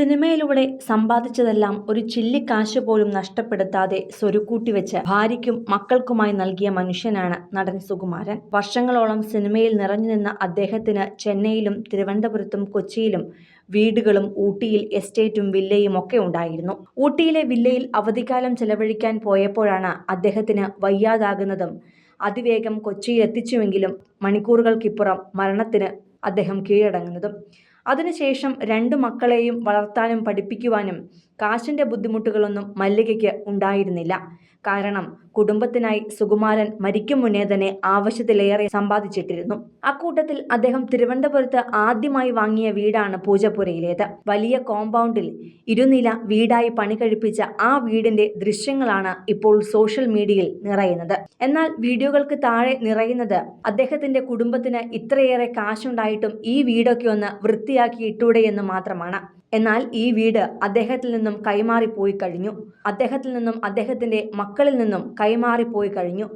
സിനിമയിലൂടെ സമ്പാദിച്ചതെല്ലാം ഒരു ചില്ലിക്കാശ് പോലും നഷ്ടപ്പെടുത്താതെ സ്വരുക്കൂട്ടി വെച്ച് ഭാര്യയ്ക്കും മക്കൾക്കുമായി നൽകിയ മനുഷ്യനാണ് നടൻ സുകുമാരൻ. വർഷങ്ങളോളം സിനിമയിൽ നിറഞ്ഞു നിന്ന അദ്ദേഹത്തിന് ചെന്നൈയിലും തിരുവനന്തപുരത്തും കൊച്ചിയിലും വീടുകളും ഊട്ടിയിൽ എസ്റ്റേറ്റും വില്ലയും ഒക്കെ ഉണ്ടായിരുന്നു. ഊട്ടിയിലെ വില്ലയിൽ അവധിക്കാലം ചെലവഴിക്കാൻ പോയപ്പോഴാണ് അദ്ദേഹത്തിന് വയ്യാതാകുന്നതും അതിവേഗം കൊച്ചിയിൽ എത്തിച്ചുവെങ്കിലും മണിക്കൂറുകൾക്കിപ്പുറം മരണത്തിന് അദ്ദേഹം കീഴടങ്ങുന്നതും. അതിനുശേഷം രണ്ടു മക്കളെയും വളർത്താനും പഠിപ്പിക്കുവാനും കാശിന്റെ ബുദ്ധിമുട്ടുകളൊന്നും മല്ലികയ്ക്ക് ഉണ്ടായിരുന്നില്ല. കാരണം കുടുംബത്തിനായി സുകുമാരൻ മരിക്കും മുന്നേ തന്നെ ആവശ്യത്തിലേറെ സമ്പാദിച്ചിട്ടിരുന്നു. അക്കൂട്ടത്തിൽ അദ്ദേഹം തിരുവനന്തപുരത്ത് ആദ്യമായി വാങ്ങിയ വീടാണ് പൂജപ്പുരയിലേത് വലിയ കോമ്പൗണ്ടിൽ ഇരുനില വീടായി പണി കഴിപ്പിച്ച ആ വീടിന്റെ ദൃശ്യങ്ങളാണ് ഇപ്പോൾ സോഷ്യൽ മീഡിയയിൽ നിറയുന്നത്. എന്നാൽ വീഡിയോകൾക്ക് താഴെ നിറയുന്നത് അദ്ദേഹത്തിന്റെ കുടുംബത്തിന് ഇത്രയേറെ കാശുണ്ടായിട്ടും ഈ വീടൊക്കെ ഒന്ന് വൃത്തിയാക്കി ഇട്ടൂടെ എന്ന് മാത്രമാണ്. എന്നാൽ ഈ വീട് അദ്ദേഹത്തിൽ നിന്നും കൈമാറിപ്പോയി കഴിഞ്ഞു. അദ്ദേഹത്തിൽ നിന്നും അദ്ദേഹത്തിന്റെ മക്കളിൽ നിന്നും കൈമാറിപ്പോയി കഴിഞ്ഞു.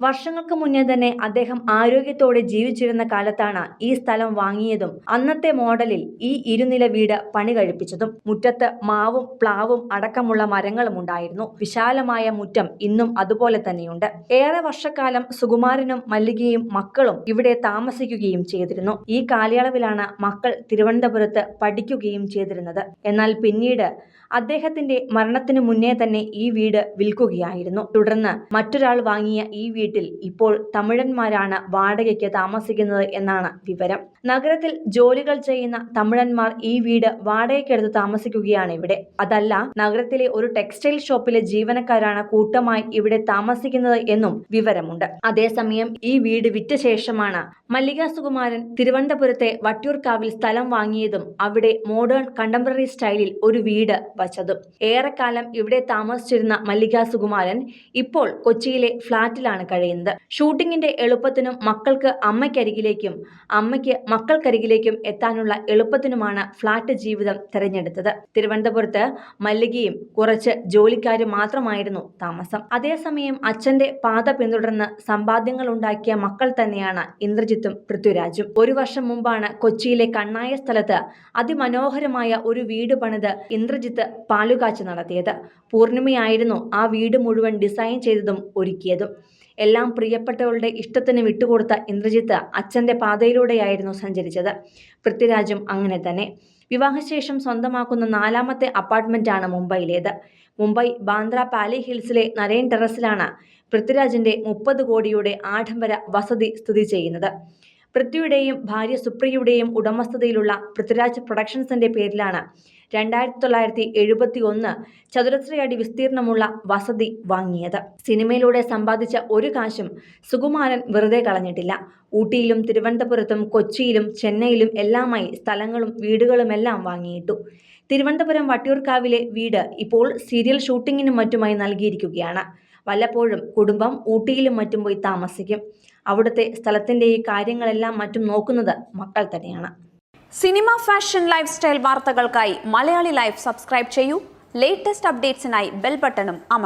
വർഷങ്ങൾക്ക് മുന്നേ തന്നെ അദ്ദേഹം ആരോഗ്യത്തോടെ ജീവിച്ചിരുന്ന കാലത്താണ് ഈ സ്ഥലം വാങ്ങിയതും അന്നത്തെ മോഡലിൽ ഈ ഇരുനില വീട് പണി കഴിപ്പിച്ചതും. മുറ്റത്ത് മാവും പ്ലാവും അടക്കമുള്ള മരങ്ങളും ഉണ്ടായിരുന്നു. വിശാലമായ മുറ്റം ഇന്നും അതുപോലെ തന്നെയുണ്ട്. ഏറെ വർഷക്കാലം സുകുമാരനും മല്ലികയും മക്കളും ഇവിടെ താമസിക്കുകയും ചെയ്തിരുന്നു. ഈ കാലയളവിലാണ് മക്കൾ തിരുവനന്തപുരത്ത് പഠിക്കുകയും ചെയ്തിരുന്നത്. എന്നാൽ പിന്നീട് അദ്ദേഹത്തിന്റെ മരണത്തിനു മുന്നേ തന്നെ ഈ വീട് വിൽക്കുകയായിരുന്നു. തുടർന്ന് മറ്റൊരാൾ വാങ്ങിയ ഈ വീട്ടിൽ ഇപ്പോൾ തമിഴന്മാരാണ് വാടകയ്ക്ക് താമസിക്കുന്നത് എന്നാണ് വിവരം. നഗരത്തിൽ ജോലികൾ ചെയ്യുന്ന തമിഴന്മാർ ഈ വീട് വാടകയ്ക്കെടുത്ത് താമസിക്കുകയാണ് ഇവിടെ. അതല്ല നഗരത്തിലെ ഒരു ടെക്സ്റ്റൈൽ ഷോപ്പിലെ ജീവനക്കാരാണ് കൂട്ടമായി ഇവിടെ താമസിക്കുന്നത് എന്നും വിവരമുണ്ട്. അതേസമയം ഈ വീട് വിറ്റ ശേഷമാണ് മല്ലിക സുകുമാരൻ തിരുവനന്തപുരത്തെ വട്ടിയൂർക്കാവിൽ സ്ഥലം വാങ്ങിയതും അവിടെ മോഡേൺ കണ്ടംപററി സ്റ്റൈലിൽ ഒരു വീട് വച്ചതും. ഏറെക്കാലം ഇവിടെ താമസിച്ചിരുന്ന മല്ലിക സുകുമാരൻ ഇപ്പോൾ കൊച്ചിയിലെ ഫ്ളാറ്റിലാണ് കഴിയുന്നത്. ഷൂട്ടിങ്ങിന്റെ എളുപ്പത്തിനും മക്കൾക്ക് അമ്മയ്ക്കരികിലേക്കും അമ്മയ്ക്ക് മക്കൾക്കരികിലേക്കും എത്താനുള്ള എളുപ്പത്തിനുമാണ് ഫ്ളാറ്റ് ജീവിതം തിരഞ്ഞെടുത്തത്. തിരുവനന്തപുരത്ത് മല്ലികയും കുറച്ച് ജോലിക്കാരും മാത്രമായിരുന്നു താമസം. അതേസമയം അച്ഛന്റെ പാത പിന്തുടർന്ന് സമ്പാദ്യങ്ങൾ ഉണ്ടാക്കിയ മക്കൾ തന്നെയാണ് ഇന്ദ്രജിത്തും പൃഥ്വിരാജും. ഒരു വർഷം മുമ്പാണ് കൊച്ചിയിലെ കണ്ണായ സ്ഥലത്ത് അതിമനോഹരമായ ഒരു വീട് പണിത് ഇന്ദ്രജിത്ത് പാലുകാച്ച് നടത്തിയത്. പൂർണിമയായിരുന്നു ആ വീട് മുഴുവൻ ഡിസൈൻ ചെയ്തതും ഒരുക്കിയതും. എല്ലാം പ്രിയപ്പെട്ടവളുടെ ഇഷ്ടത്തിന് വിട്ടുകൊടുത്ത ഇന്ദ്രജിത്ത് അച്ഛന്റെ പാതയിലൂടെയായിരുന്നു സഞ്ചരിച്ചത്. പൃഥ്വിരാജും അങ്ങനെ തന്നെ. വിവാഹശേഷം സ്വന്തമാക്കുന്ന നാലാമത്തെ അപ്പാർട്ട്മെന്റാണ് മുംബൈയിലേത്. മുംബൈ ബാന്ദ്ര പാലി ഹിൽസിലെ നരേൻ ടെറസിലാണ് പൃഥ്വിരാജിന്റെ മുപ്പത് കോടിയുടെ ആഡംബര വസതി സ്ഥിതി ചെയ്യുന്നത്. പൃഥ്വിയുടെയും ഭാര്യ സുപ്രിയയുടെയും ഉടമസ്ഥതയിലുള്ള പൃഥ്വിരാജ് പ്രൊഡക്ഷൻസിന്റെ പേരിലാണ് രണ്ടായിരത്തി തൊള്ളായിരത്തി എഴുപത്തി ഒന്ന് ചതുരശ്രയടി വിസ്തീർണമുള്ള വസതി വാങ്ങിയത്. സിനിമയിലൂടെ സമ്പാദിച്ച ഒരു കാശും സുകുമാരൻ വെറുതെ കളഞ്ഞിട്ടില്ല. ഊട്ടിയിലും തിരുവനന്തപുരത്തും കൊച്ചിയിലും ചെന്നൈയിലും എല്ലാമായി സ്ഥലങ്ങളും വീടുകളുമെല്ലാം വാങ്ങിയിട്ടു. തിരുവനന്തപുരം വട്ടിയൂർക്കാവിലെ വീട് ഇപ്പോൾ സീരിയൽ ഷൂട്ടിങ്ങിനും മറ്റുമായി നൽകിയിരിക്കുകയാണ്. വല്ലപ്പോഴും കുടുംബം ഊട്ടിയിലും മറ്റും പോയി താമസിക്കും. അവിടുത്തെ സ്ഥലത്തിന്റെ ഈ കാര്യങ്ങളെല്ലാം മറ്റും നോക്കുന്നത് മക്കൾ തന്നെയാണ്. സിനിമ ഫാഷൻ ലൈഫ് സ്റ്റൈൽ വാർത്തകൾക്കായി മലയാളി ലൈഫ് സബ്സ്ക്രൈബ് ചെയ്യൂ. ലേറ്റസ്റ്റ് അപ്ഡേറ്റ്സിനായി ബെൽ ബട്ടണും അമർ